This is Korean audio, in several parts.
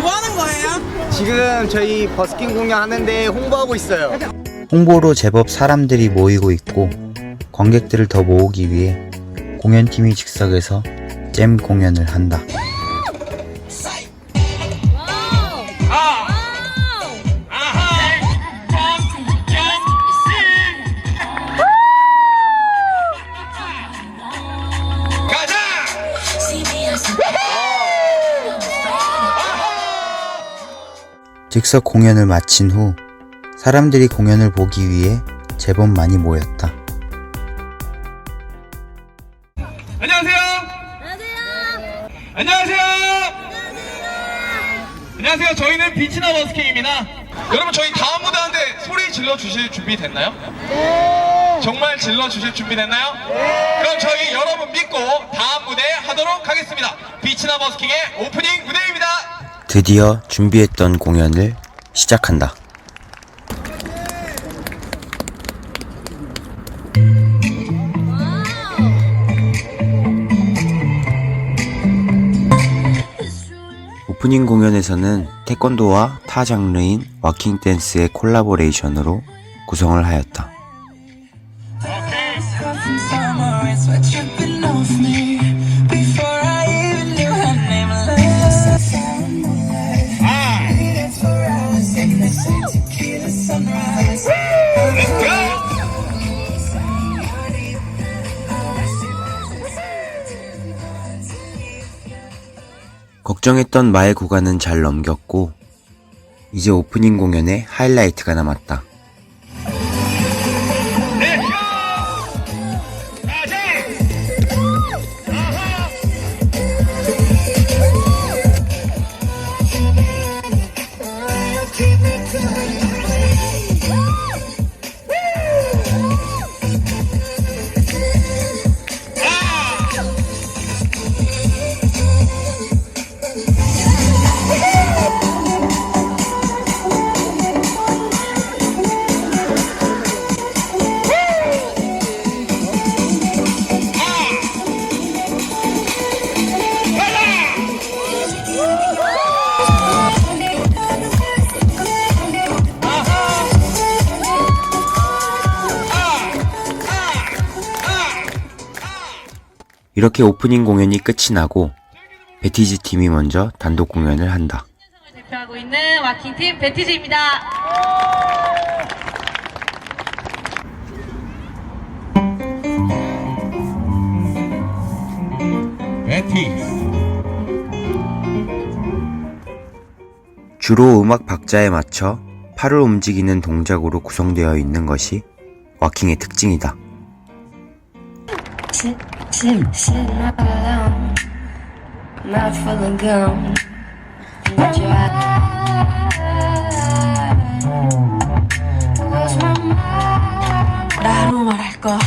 뭐 하는 거예요? 지금 저희 버스킹 공연 하는데 홍보하고 있어요. 홍보로 제법 사람들이 모이고 있고 관객들을 더 모으기 위해 공연팀이 즉석에서 잼 공연을 한다. 즉석 공연을 마친 후 사람들이 공연을 보기 위해 제법 많이 모였다. 안녕하세요. 안녕하세요. 안녕하세요. 저희는 비치나 버스킹입니다. 여러분 저희 다음 무대한테 소리 질러 주실 준비 됐나요? 네. 정말 질러 주실 준비 됐나요? 네. 그럼 저희 여러분 믿고 다음 무대 하도록 하겠습니다. 비치나 버스킹의 오프닝 무대입니다. 드디어 준비했던 공연을 시작한다. 오프닝 공연에서는 태권도와 타 장르인 와킹 댄스의 콜라보레이션으로 구성을 하였다. 걱정했던 말 구간은 잘 넘겼고 이제 오프닝 공연에 하이라이트가 남았다. 이렇게 오프닝 공연이 끝이 나고 베티즈 팀이 먼저 단독 공연을 한다. 대표하고 있는 와킹팀 베티즈입니다. 주로 음악 박자에 맞춰 팔을 움직이는 동작으로 구성되어 있는 것이 와킹의 특징이다. Sit, sit, sitting all alone. Mouth full of gum. Got your eye. Lost my mind. 나로 말할까?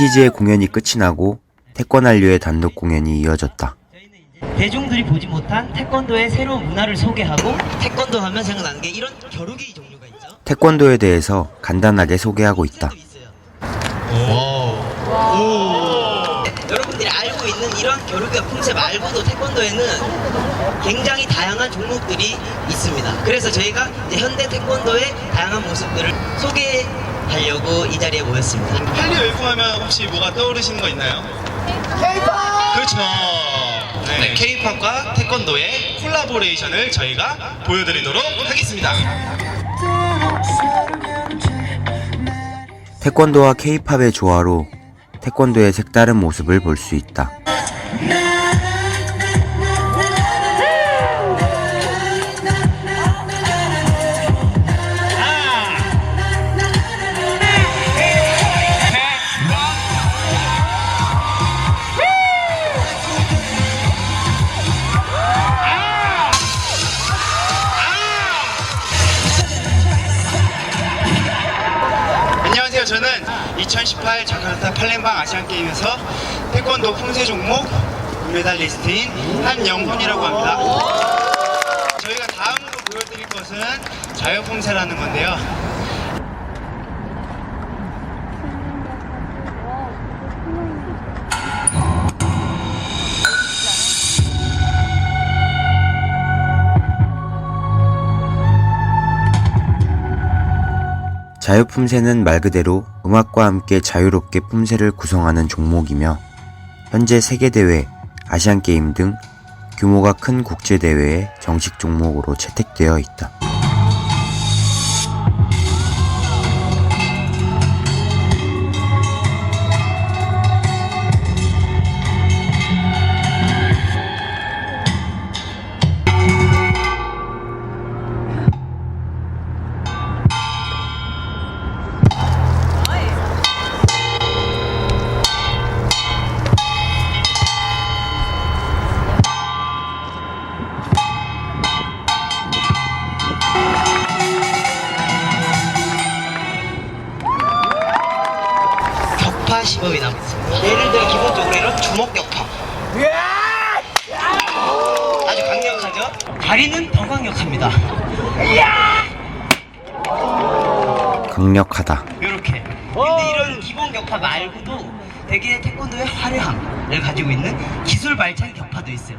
베티즈의 공연이 끝이 나고 태권한류의 단독 공연이 이어졌다. 대중들이 보지 못한 태권도의 새로운 문화를 소개하고 태권도 하면 생각나는 게 이런 겨루기 종류가 있죠. 태권도에 대해서 간단하게 소개하고 있다. 도 있어요. 여러분들이 알고 있는 이런 겨루기와 풍세 말고도 태권도에는 굉장히 다양한 종목들이 있습니다. 그래서 저희가 이제 현대 태권도의 다양한 모습들을 소개하려고 이 자리에 모였습니다. 한류 열풍하면 혹시 뭐가 떠오르시는 거 있나요? K-pop! 그렇죠. 네, K-팝과 태권도의 콜라보레이션을 저희가 보여드리도록 하겠습니다. 태권도와 케이팝의 조화로 태권도의 색다른 모습을 볼 수 있다. 아시안 게임에서 태권도 풍세 종목 금메달리스트인 한영훈이라고 합니다. 저희가 다음으로 보여드릴 것은 자유봉사라는 건데요. 자유품새는 말 그대로 음악과 함께 자유롭게 품새를 구성하는 종목이며 현재 세계대회, 아시안게임 등 규모가 큰 국제대회에 정식 종목으로 채택되어 있다. 강력하죠? 다리는 더 강력합니다. 강력하다. 이렇게. 근데 이런 기본 격파 말고도 되게 태권도의 화려함을 가지고 있는 기술 발전 격파도 있어요.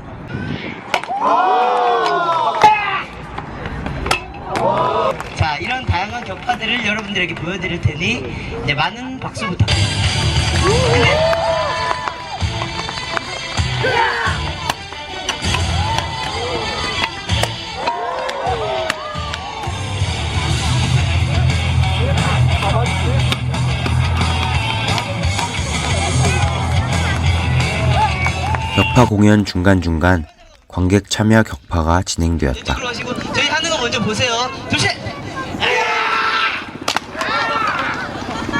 자, 이런 다양한 격파들을 여러분들에게 보여드릴 테니 이제 많은 박수 부탁드립니다. 근데 격파 공연 중간중간 관객 참여 격파가 진행되었다. 저희 하는 거 먼저 보세요. 둘, 셋!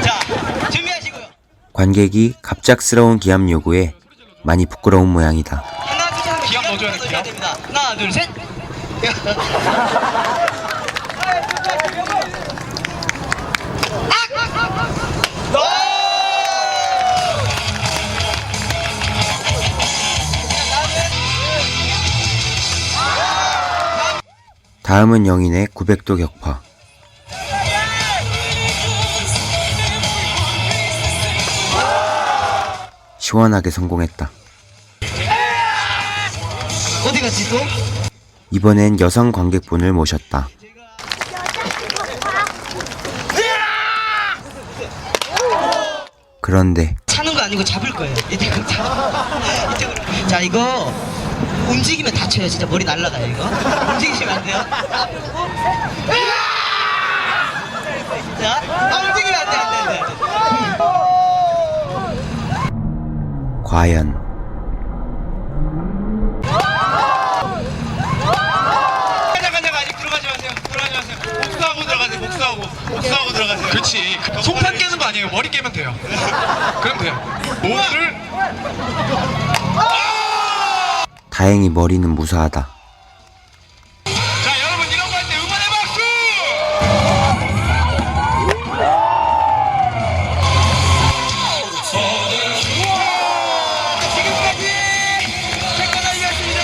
자, 준비하시고요. 관객이 갑작스러운 기합 요구에 많이 부끄러운 모양이다. 하나, 둘, 셋 기합 넣어줘야 돼, 기합. 됩니다. 하나, 둘, 셋! 다음은 영인의 900도 격파. 시원하게 성공했다. 어디 갔지 또? 이번엔 여성 관객분을 모셨다. 그런데 차는 거 아니고 잡을 거예요. 이쪽으로 자, 이쪽으로. 자, 이거 움직이면 다쳐요. 진짜 머리 날라가요, 이거. 움직이시면 안 돼요. 자, 아, 움직이면 안 돼, 안 돼, 안 돼. 안 돼. 과연 가자 가자 아직 들어가지 마세요. 들어가지 마세요. 복수하고 들어가세요. 복수하고 복수하고 들어가세요. 그렇지. 송판 깨는 거 아니에요. 머리 깨면 돼요. 그럼 돼요. 몸을 다행히 머리는 무사하다. 자 여러분 이런 거할때 응원의 박수! 지금까지 태권도이었습니다.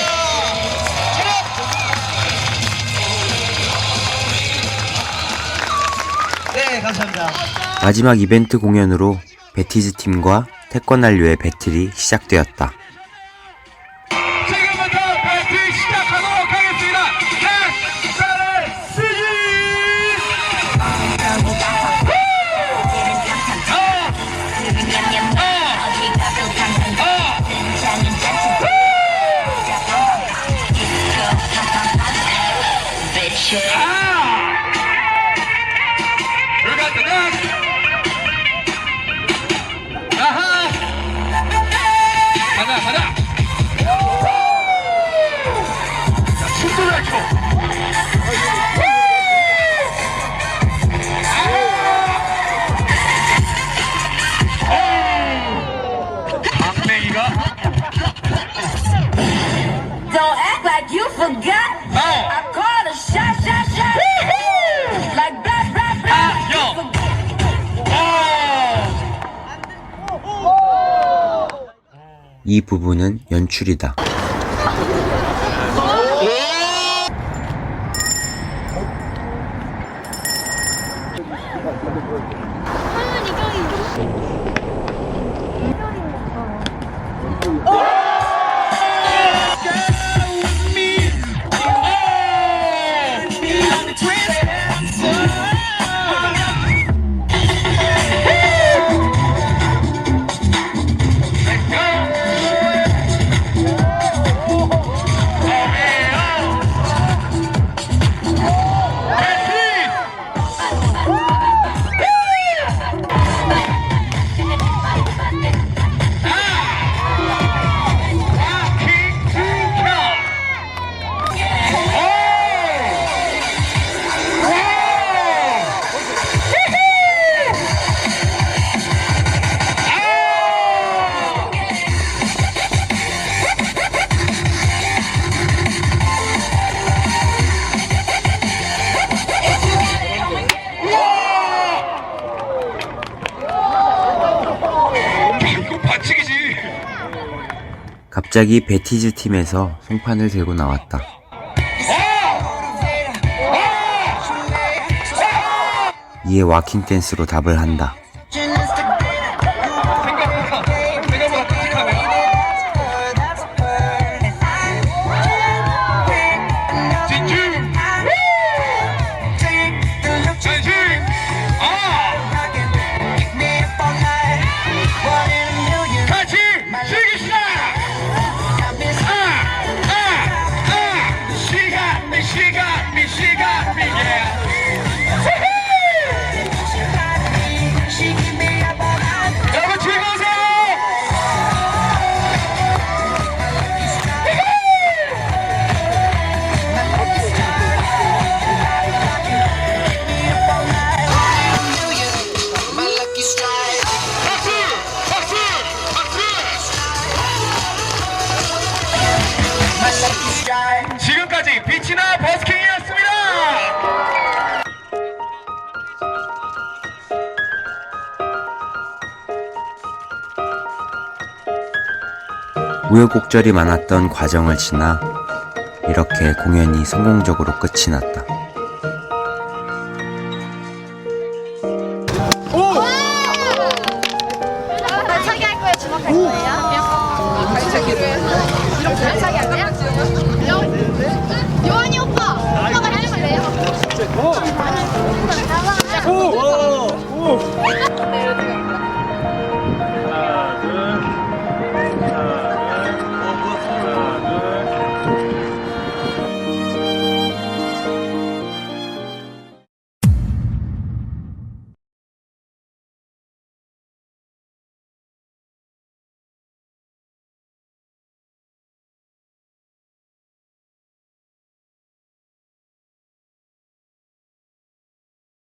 네, 감사합니다. 마지막 이벤트 공연으로 베티즈 팀과 태권한류의 배틀이 시작되었다. 이 부분은 연출이다. 갑자기 베티즈 팀에서 송판을 들고 나왔다. 이에 와킹 댄스로 답을 한다. 우여곡절이 많았던 과정을 지나 이렇게 공연이 성공적으로 끝이 났다.